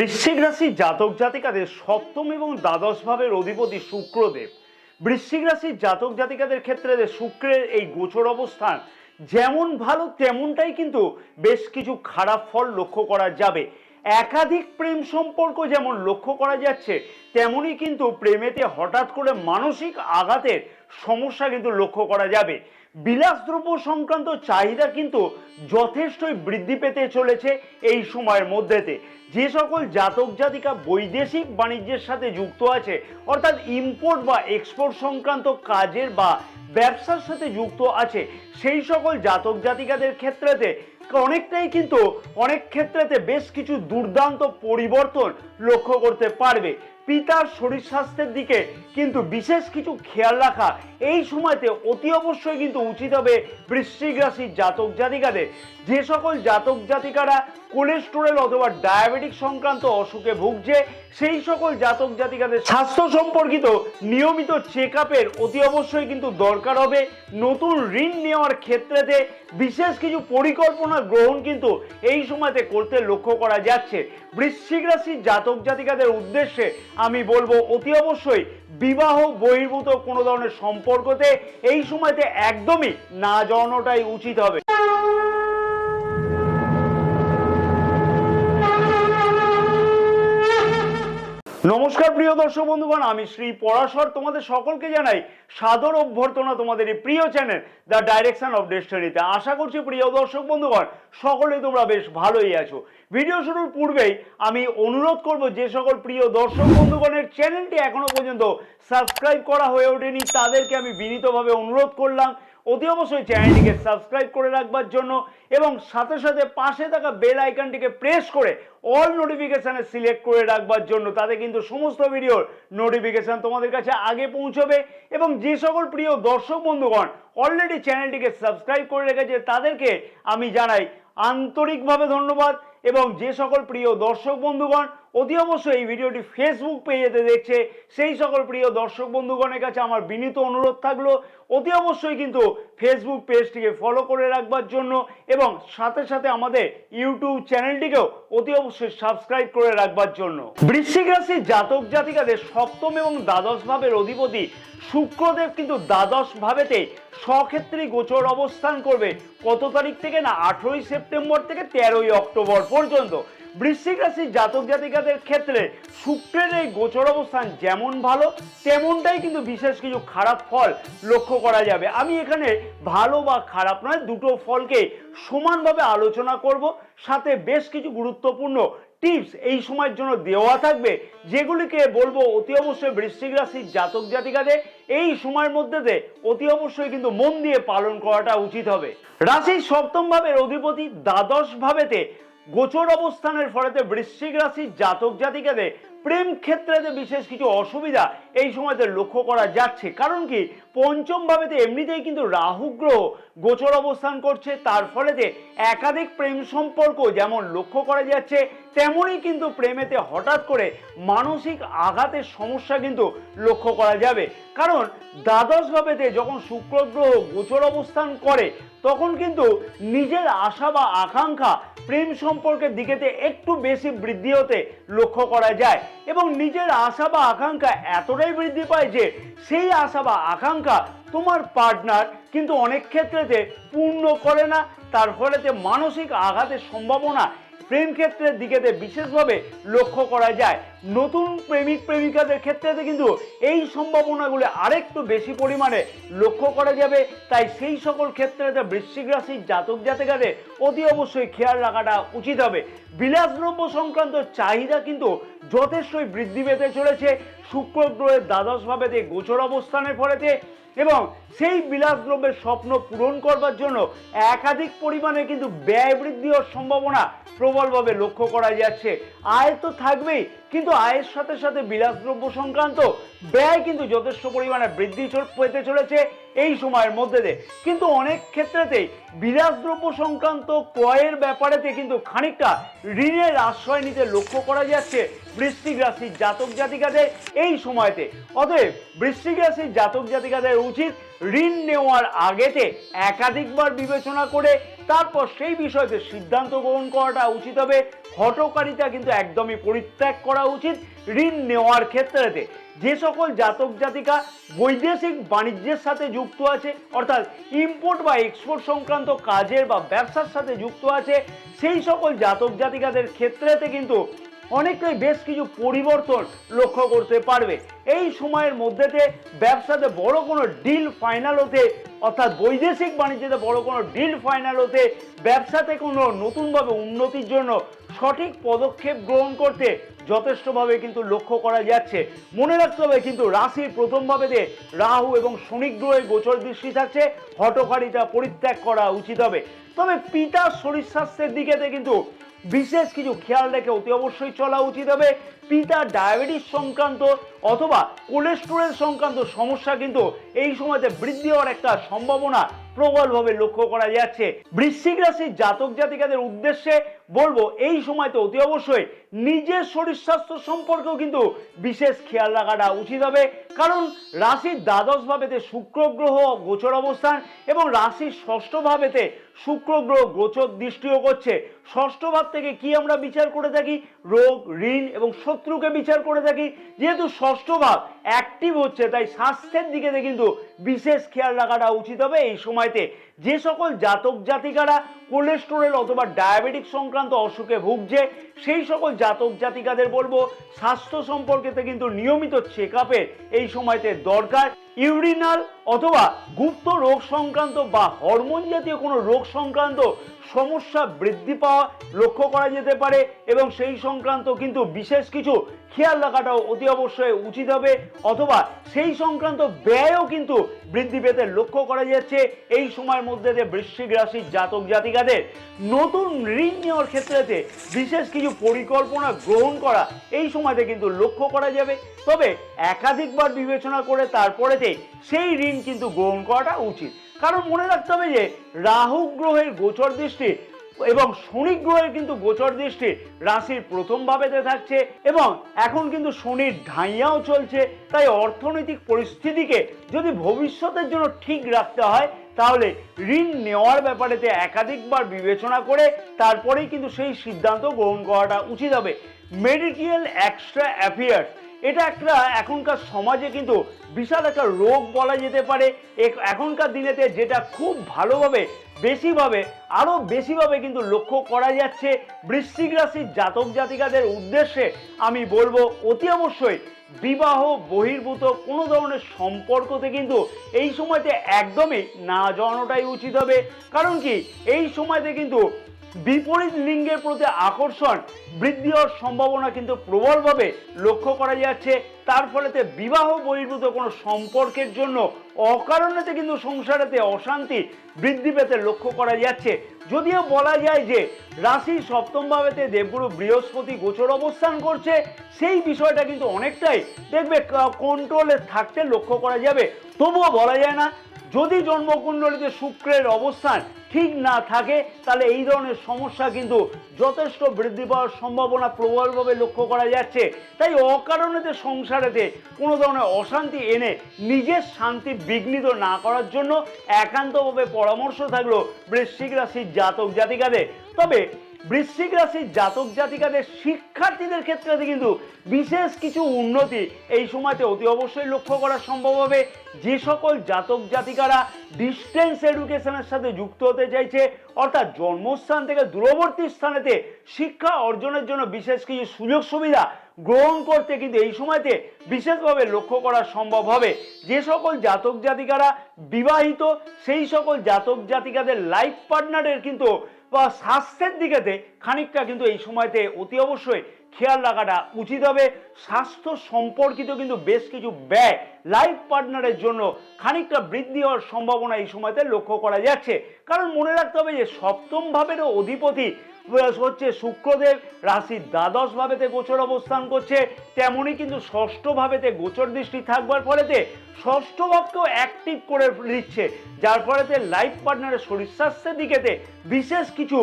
বৃশ্চিক রাশির জাতক জাতিকাদের সপ্তম এবং দ্বাদশ ভাবের অধিপতি শুক্রদেব। বৃশ্চিক রাশির জাতক জাতিকাদের ক্ষেত্রে শুক্রের এই গোচর অবস্থান, যেমন ভালো তেমনটাই কিন্তু বেশ কিছু খারাপ ফল লক্ষ্য করা যাবে। একাধিক প্রেম সম্পর্ক যেমন লক্ষ্য করা যাচ্ছে, তেমনই কিন্তু প্রেমেতে হঠাৎ করে মানসিক আঘাতের সমস্যা কিন্তু লক্ষ্য করা যাবে। বিলাসদ্রব্য সংক্রান্ত চাহিদা কিন্তু যথেষ্টই বৃদ্ধি পেতে চলেছে এই সময়ের মধ্যেতে। যে সকল জাতক, জাতিকা বৈদেশিক বাণিজ্যের সাথে যুক্ত আছে, অর্থাৎ ইম্পোর্ট বা এক্সপোর্ট সংক্রান্ত কাজের বা ব্যবসার সাথে যুক্ত আছে, সেই সকল জাতক, জাতিকাদের ক্ষেত্রেতে অনেকটাই কিন্তু অনেক ক্ষেত্রেতে বেশ কিছু দুর্দান্ত পরিবর্তন লক্ষ্য করতে পারবে। পিতার শরীর স্বাস্থ্যের দিকে কিন্তু বিশেষ কিছু খেয়াল রাখা এই সময়তে অতি অবশ্যই কিন্তু উচিত হবে বৃশ্চিক রাশির জাতক জাতিকাদের। যে সকল জাতক জাতিকারা কোলেস্টেরল অথবা ডায়াবেটিক সংক্রান্ত অসুখে ভুগছে সেই সকল জাতক জাতিকাদের স্বাস্থ্য সম্পর্কিত নিয়মিত চেক আপের অতি অবশ্যই কিন্তু দরকার হবে। নতুন ঋণ নেওয়ার ক্ষেত্রেতে বিশেষ কিছু পরিকল্পনা গ্রহণ কিন্তু এই সময়তে করতে লক্ষ্য করা যাচ্ছে। বৃশ্চিক রাশির জাতক জাতিকাদের উদ্দেশ্যে আমি বলব, অতি অবশ্যই বিবাহ বহির্ভূত কোনো ধরনের সম্পর্কতে এই সময়তে একদমই না জড়ানোটাই উচিত হবে। নমস্কার, প্রিয় দর্শক বন্ধুগণ, আমি শ্রী পরাশর। তোমাদের সকলকে জানাই সাদর অভ্যর্থনা তোমাদের এই প্রিয় চ্যানেল দ্য ডাইরেকশন অফ ডেস্টিনিতে। আশা করছি, প্রিয় দর্শক বন্ধুগণ সকলেই তোমরা বেশ ভালোই আছো। ভিডিও শুরুর পূর্বেই আমি অনুরোধ করব, যে সকল প্রিয় দর্শক বন্ধুগণের চ্যানেলটি এখনও পর্যন্ত সাবস্ক্রাইব করা হয়ে ওঠেনি, তাদেরকে আমি বিনীতভাবে অনুরোধ করলাম। অতি অবশ্যই চ্যানেলটিকে সাবস্ক্রাইব করে রাখবার জন্য এবং সাথে সাথে পাশে থাকা বেল আইকনটিকে প্রেস করে অল নোটিফিকেশানে সিলেক্ট করে রাখবার জন্য, তাতে কিন্তু সমস্ত ভিডিওর নোটিফিকেশান তোমাদের কাছে আগে পৌঁছবে এবং যে সকল প্রিয় দর্শক বন্ধুগণ অলরেডি চ্যানেলটিকে সাবস্ক্রাইব করে রেখেছে, তাদেরকে আমি জানাই আন্তরিকভাবে ধন্যবাদ এবং যে সকল প্রিয় দর্শক বন্ধুগণ অতি অবশ্যই এই ভিডিওটি ফেসবুক পেজেতে দেখছে। সেই সকল প্রিয় দর্শক বন্ধুগণের কাছে আমার বিনীত অনুরোধ থাকল, অতি অবশ্যই কিন্তু ফেসবুক পেজটিকে ফলো করে রাখবার জন্য এবং সাথে সাথে আমাদের ইউটিউব চ্যানেলটিকেও অতি অবশ্যই সাবস্ক্রাইব করে রাখবার জন্য। বৃশ্চিক রাশির জাতক জাতিকাদের সপ্তম এবং দ্বাদশ ভাবের অধিপতি শুক্রদেব কিন্তু দ্বাদশ ভাবেতে স্বক্ষেত্রে গোচর অবস্থান করবে। কত তারিখ থেকে না, আঠেরোই সেপ্টেম্বর থেকে তেরোই অক্টোবর পর্যন্ত। বৃশ্চিক রাশির জাতক জাতিকাদের ক্ষেত্রে শুক্রের এই গোচর অবস্থান যেমন ভালো, তেমনটাই কিন্তু বিশেষ কিছু খারাপ ফল লক্ষ্য করা যাবে। আমি এখানে ভালো বা খারাপ নয়, দুটো ফলকে সমানভাবে আলোচনা করব, সাথে বেশ কিছু গুরুত্বপূর্ণ টিপস এই সময়ের জন্য দেওয়া থাকবে, যেগুলিকে বলব অতি অবশ্যই বৃশ্চিক রাশির জাতক জাতিকাদের এই সময়ের মধ্যেতে অতি অবশ্যই কিন্তু মন দিয়ে পালন করাটা উচিত হবে। রাশির সপ্তম ভাবের অধিপতি দ্বাদশ ভাবেতে গোচর অবস্থানের ফলেতে বৃশ্চিক রাশির জাতক জাতিকাদের প্রেম ক্ষেত্রেতে বিশেষ কিছু অসুবিধা এই সময়তে লক্ষ্য করা যাচ্ছে। কারণ কি? পঞ্চম ভাবেতে এমনিতেই কিন্তু রাহু গ্রহ গোচর অবস্থান করছে। তার ফলেতে একাধিক প্রেম সম্পর্ক যেমন লক্ষ্য করা যাচ্ছে, তেমনই কিন্তু প্রেমেতে হঠাৎ করে মানসিক আঘাতের সমস্যা কিন্তু লক্ষ্য করা যাবে। কারণ দ্বাদশ ভাবেতে যখন শুক্র গ্রহ গোচর অবস্থান করে, তখন কিন্তু নিজের আশা বা আকাঙ্ক্ষা প্রেম সম্পর্কের দিকেতে একটু বেশি বৃদ্ধি হতে লক্ষ্য করা যায়। এবং নিজের আশা বা আকাঙ্ক্ষা এতটাই বৃদ্ধি পায় যে সেই আশা বা আকাঙ্ক্ষা তোমার পার্টনার কিন্তু অনেক ক্ষেত্রেতে পূর্ণ করে না। তার ফলেতে মানসিক আঘাতের সম্ভাবনা প্রেম ক্ষেত্রের দিকেতে বিশেষভাবে লক্ষ্য করা যায়। নতুন প্রেমিক, প্রেমিকাদের ক্ষেত্রেতে কিন্তু এই সম্ভাবনাগুলো আরেকটু বেশি পরিমাণে লক্ষ্য করা যাবে। তাই সেই সকল ক্ষেত্রেতে বৃশ্চিক রাশির জাতক জাতিকাদের অতি অবশ্যই খেয়াল রাখাটা উচিত হবে। বিলাসদ্রব্য সংক্রান্ত চাহিদা কিন্তু যথেষ্টই বৃদ্ধি পেতে চলেছে। শুক্র গ্রহের দ্বাদশ ভাবেতে গোচর অবস্থানের ফলেতে এবং সেই বিলাসদ্রব্যের স্বপ্ন পূরণ করবার জন্য একাধিক পরিমাণে কিন্তু ব্যয় বৃদ্ধি হওয়ার সম্ভাবনা প্রবলভাবে লক্ষ্য করা যাচ্ছে। আয় তো থাকবেই, কিন্তু আয়ের সাথে সাথে বিলাসদ্রব্য সংক্রান্ত ব্যয় কিন্তু যথেষ্ট পরিমাণে বৃদ্ধি পেতে চলেছে। এই সময়ের মধ্যে দিয়ে কিন্তু অনেক ক্ষেত্রেতেই বিলাসদ্রব্য সংক্রান্ত ক্রয়ের ব্যাপারেতে কিন্তু খানিকটা ঋণের আশ্রয় নিতে লক্ষ্য করা যাচ্ছে বৃশ্চিক রাশির জাতক জাতিকাদের এই সময়তে। অতএব বৃশ্চিক রাশির জাতক জাতিকাদের উচিত ঋণ নেওয়ার আগেতে একাধিকবার বিবেচনা করে তারপর সেই বিষয়তে সিদ্ধান্ত গ্রহণ করাটা উচিত হবে। হটকারিতা কিন্তু একদমই পরিত্যাগ করা উচিত ঋণ নেওয়ার ক্ষেত্রেতে। যে সকল জাতক জাতিকা বৈদেশিক বাণিজ্যের সাথে যুক্ত আছে, অর্থাৎ ইম্পোর্ট বা এক্সপোর্ট সংক্রান্ত কাজের বা ব্যবসার সাথে যুক্ত আছে, সেই সকল জাতক জাতিকাদের ক্ষেত্রেতে কিন্তু অনেকটাই বেশ কিছু পরিবর্তন লক্ষ্য করতে পারবে। এই সময়ের মধ্যেতে ব্যবসাতে বড় কোনো ডিল ফাইনাল হতে অর্থাৎ বৈদেশিক বাণিজ্যতে বড় কোনো ডিল ফাইনাল হতে ব্যবসাতে কোনো নতুনভাবে উন্নতির জন্য সঠিক পদক্ষেপ গ্রহণ করতে যথেষ্টভাবে কিন্তু লক্ষ্য করা যাচ্ছে। মনে রাখতে হবে কিন্তু রাশির প্রথম ভাবেতে রাহু এবং শনি গ্রহের গোচর দৃষ্টি থাকছে হটকারিতা পরিত্যাগ করা উচিত হবে। তবে পিতার শরীর স্বাস্থ্যের দিকেতে কিন্তু বিশেষ কিছু খেয়াল রেখে অতি অবশ্যই চলা উচিত হবে। পিতা ডায়াবেটিস সংক্রান্ত অথবা কোলেস্টেরল সংক্রান্ত সমস্যা কিন্তু এই সময়তে বৃদ্ধি হওয়ার একটা সম্ভাবনা প্রবলভাবে লক্ষ্য করা যাচ্ছে। বৃশ্চিক রাশির জাতক জাতিকাদের উদ্দেশ্যে বলব, এই সময়তে অতি অবশ্যই নিজের শরীর স্বাস্থ্য সম্পর্কেও কিন্তু বিশেষ খেয়াল রাখাটা উচিত হবে। কারণ রাশির দ্বাদশ ভাবেতে শুক্র গ্রহ গোচর অবস্থান এবং রাশির ষষ্ঠ ভাবেতে শুক্র গ্রহ গোচর দৃষ্টিও করছে। ষষ্ঠ ভাব থেকে কি আমরা বিচার করে থাকি? রোগ, ঋণ এবং শত্রুকে বিচার করে থাকি। যেহেতু ষষ্ঠ ভাব অ্যাক্টিভ হচ্ছে, তাই স্বাস্থ্যের দিকে কিন্তু বিশেষ খেয়াল রাখাটা উচিত হবে এই সময়তে। যে সকল জাতক জাতিকারা কোলেস্টেরল অথবা ডায়াবেটিক সংক্রান্ত অসুখে ভুগছে, সেই সকল জাতক জাতিকাদের বলব, স্বাস্থ্য সম্পর্কেতে কিন্তু নিয়মিত চেক এই সময়তে দরকার। ইউরিনাল অথবা গুপ্ত রোগ সংক্রান্ত বা হরমোন জাতীয় কোনো রোগ সংক্রান্ত সমস্যা বৃদ্ধি পাওয়া লক্ষ্য করা যেতে পারে এবং সেই সংক্রান্ত কিন্তু বিশেষ কিছু খেয়াল রাখাটাও অতি অবশ্যই উচিত হবে। অথবা সেই সংক্রান্ত ব্যয়ও কিন্তু বৃদ্ধি পেতে লক্ষ্য করা যাচ্ছে। এই সময়ের মধ্যে যে বৃশ্চিক রাশির জাতক জাতিকাদের নতুন ঋণ নেওয়ার ক্ষেত্রেতে বিশেষ কিছু পরিকল্পনা গ্রহণ করা এই সময়তে কিন্তু লক্ষ্য করা যাবে। তবে একাধিকবার বিবেচনা করে তারপরেতে সেই ঋণ কিন্তু গ্রহণ করাটা উচিত। কারণ মনে রাখতে হবে যে রাহু গ্রহের গোচর দৃষ্টি এবং শনি গ্রহের কিন্তু গোচর দৃষ্টি রাশির প্রথম ভাবেতে থাকছে এবং এখন কিন্তু শনির ঢাইয়াও চলছে। তাই অর্থনৈতিক পরিস্থিতিকে যদি ভবিষ্যতের জন্য ঠিক রাখতে হয়, তাহলে ঋণ নেওয়ার ব্যাপারেতে একাধিকবার বিবেচনা করে তারপরেই কিন্তু সেই সিদ্ধান্ত গ্রহণ করাটা উচিত হবে। মেডিকেল এক্সট্রা অ্যাফেয়ার্স এটা একটা এখনকার সমাজে কিন্তু বিশাল একটা রোগ বলা যেতে পারে। এখনকার দিনেতে যেটা খুব ভালোভাবে, বেশিভাবে, আরও বেশিভাবে কিন্তু লক্ষ্য করা যাচ্ছে বৃশ্চিক রাশির জাতক জাতিকাদের উদ্দেশ্যে আমি বলব, অতি অবশ্যই বিবাহ, বহির্ভূত কোনো ধরনের সম্পর্কতে কিন্তু এই সময়তে একদমই না জড়ানোটাই উচিত হবে। কারণ কি? এই সময়তে কিন্তু বিপরীত লিঙ্গের প্রতি আকর্ষণ বৃদ্ধি হওয়ার সম্ভাবনা কিন্তু প্রবলভাবে লক্ষ্য করা যাচ্ছে। তার ফলেতে বিবাহ বহির্ভূত কোনো সম্পর্কের জন্য অকারণেতে কিন্তু সংসারেতে অশান্তি বৃদ্ধি পেতে লক্ষ্য করা যাচ্ছে। যদিও বলা যায় যে রাশি সপ্তম ভাবেতে দেবগুরু বৃহস্পতি গোচর অবস্থান করছে, সেই বিষয়টা কিন্তু অনেকটাই দেখবে কন্ট্রোলে থাকতে লক্ষ্য করা যাবে। তবুও বলা যায় না, যদি জন্মকুণ্ডলীতে শুক্রের অবস্থান ঠিক না থাকে, তাহলে এই ধরনের সমস্যা কিন্তু যথেষ্ট বৃদ্ধি পাওয়ার সম্ভাবনা প্রবলভাবে লক্ষ্য করা যাচ্ছে। তাই অকারণেতে সংসারেতে কোনো ধরনের অশান্তি এনে নিজের শান্তি বিঘ্নিত না করার জন্য একান্তভাবে পরামর্শ থাকল বৃশ্চিক রাশির জাতক জাতিকাদের। তবে বৃশ্চিক রাশির জাতক জাতিকাদের শিক্ষার্থীদের ক্ষেত্রে কিন্তু বিশেষ কিছু উন্নতি এই সময়তে অতি অবশ্যই লক্ষ্য করা সম্ভব হবে। যে সকল জাতক জাতিকারা ডিস্টেন্স এডুকেশনের সাথে যুক্ত হতে চাইছে, অর্থাৎ জন্মস্থান থেকে দূরবর্তী স্থানেতে শিক্ষা অর্জনের জন্য বিশেষ কিছু সুযোগ সুবিধা গ্রহণ করতে কিন্তু এই সময়তে বিশেষভাবে লক্ষ্য করা সম্ভব হবে। যে সকল জাতক জাতিকারা বিবাহিত, সেই সকল জাতক জাতিকাদের লাইফ পার্টনারের কিন্তু বা স্বাস্থ্যের দিকেতে খানিকটা কিন্তু এই সময়তে অতি অবশ্যই খেয়াল রাখাটা উচিত হবে। স্বাস্থ্য সম্পর্কিত কিন্তু বেশ কিছু ব্যয় লাইফ পার্টনারের জন্য খানিকটা বৃদ্ধি হওয়ার সম্ভাবনা এই সময়তে লক্ষ্য করা যাচ্ছে। কারণ মনে রাখতে হবে যে সপ্তম ভাবেরও অধিপতি হচ্ছে, শুক্রদেব রাশির দ্বাদশ ভাবেতে গোচর অবস্থান করছে তেমনই কিন্তু ষষ্ঠ ভাবেতে গোচর দৃষ্টি থাকবার ফলেতে ষষ্ঠ ভাবকেও অ্যাক্টিভ করে দিচ্ছে যার ফলেতে লাইফ পার্টনারের শরীর স্বাস্থ্যের দিকেতে বিশেষ কিছু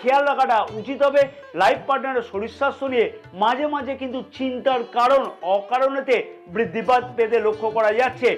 খেয়াল রাখাটা উচিত হবে। লাইফ পার্টনারের শরীর স্বাস্থ্য নিয়ে মাঝে মাঝে কিন্তু চিন্তার কারণ, অকারণেতে বৃদ্ধিপাত পেতে লক্ষ্য করা যাচ্ছে।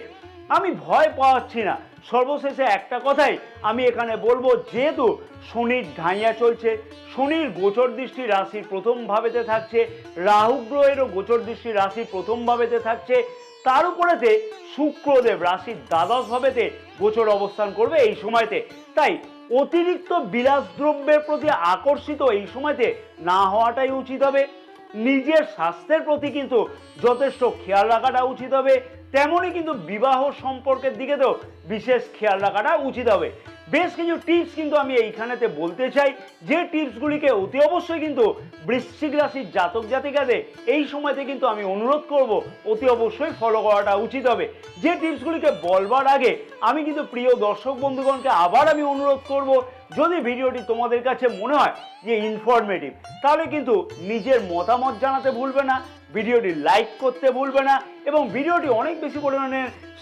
আমি ভয় পাওয়াচ্ছি না। সর্বশেষে একটা কথাই আমি এখানে বলব, যেহেতু শনির ঢাইয়া চলছে, শনির গোচর দৃষ্টি রাশির প্রথম ভাবেতে থাকছে, রাহু গ্রহেরও গোচর দৃষ্টি রাশির প্রথম ভাবেতে থাকছে, তার উপরেতে শুক্রদেব রাশির দ্বাদশ ভাবেতে গোচর অবস্থান করবে এই সময়তে। তাই অতিরিক্ত বিলাসদ্রব্যের প্রতি আকর্ষিত এই সময়তে না হওয়াটাই উচিত হবে। নিজের স্বাস্থ্যের প্রতি কিন্তু যথেষ্ট খেয়াল রাখাটা উচিত হবে। তেমনই কিন্তু বিবাহ সম্পর্কের দিকে তো বিশেষ খেয়াল রাখাটা উচিত হবে। বেশ কিছু টিপস কিন্তু আমি এইখানেতে বলতে চাই। যে টিপসগুলিকে অতি অবশ্যই কিন্তু বৃশ্চিক রাশির জাতক জাতিকাদের এই সময়তে কিন্তু আমি অনুরোধ করব, অতি অবশ্যই ফলো করাটা উচিত হবে। যে টিপসগুলিকে বলবার আগে আমি কিন্তু প্রিয় দর্শক বন্ধুগণকে আবার আমি অনুরোধ করব, যদি ভিডিওটি তোমাদের কাছে মনে হয় যে ইনফরমেটিভ তাহলে কিন্তু নিজের মতামত জানাতে ভুলবে না। ভিডিওটি লাইক করতে ভুলবে না এবং ভিডিওটি অনেক বেশি পরিমাণে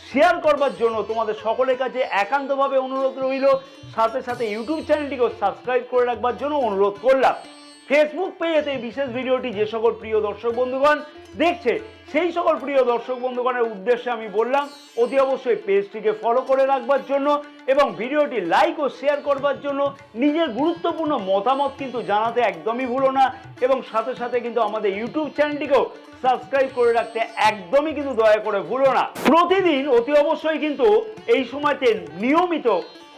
শেয়ার করবার জন্য তোমাদের সকলের কাছে একান্তভাবে অনুরোধ রইল। সাথে সাথে ইউটিউব চ্যানেলটিকেও সাবস্ক্রাইব করে রাখবার জন্য অনুরোধ করলাম। ফেসবুক এই বিশেষ ভিডিওটি যে সকল প্রিয় দর্শক বন্ধুগণ দেখছে, সেই সকল প্রিয় দর্শক বন্ধুগণের উদ্দেশ্যে আমি বললাম, অতি অবশ্যই পেজটিকে ফলো করে রাখবার জন্য এবং ভিডিওটি লাইক ও শেয়ার করবার জন্য নিজের গুরুত্বপূর্ণ মতামত কিন্তু জানাতে একদমই ভুলো না এবং সাথে সাথে কিন্তু আমাদের ইউটিউব চ্যানেলটিকেও সাবস্ক্রাইব করে রাখতে একদমই কিন্তু দয়া করে ভুলো না। প্রতিদিন অতি অবশ্যই কিন্তু এই সময়তে নিয়মিত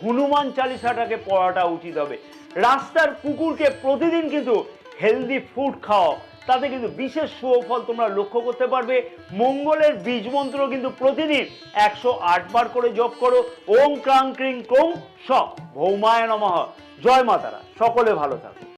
হনুমান চালিসাটাকে পড়াটা উচিত হবে। রাস্তার কুকুরকে প্রতিদিন কিন্তু হেলদি ফুড খাও তাতে কিন্তু বিশেষ সুফল তোমরা লক্ষ্য করতে পারবে। মঙ্গলের বীজ মন্ত্র কিন্তু প্রতিদিন একশো আট বার করে জপ করো। ওম ক্রাং ক্রিং ক্রং স। ভৌমায় নমঃ। জয় মাতারা সকলে ভালো থাকো।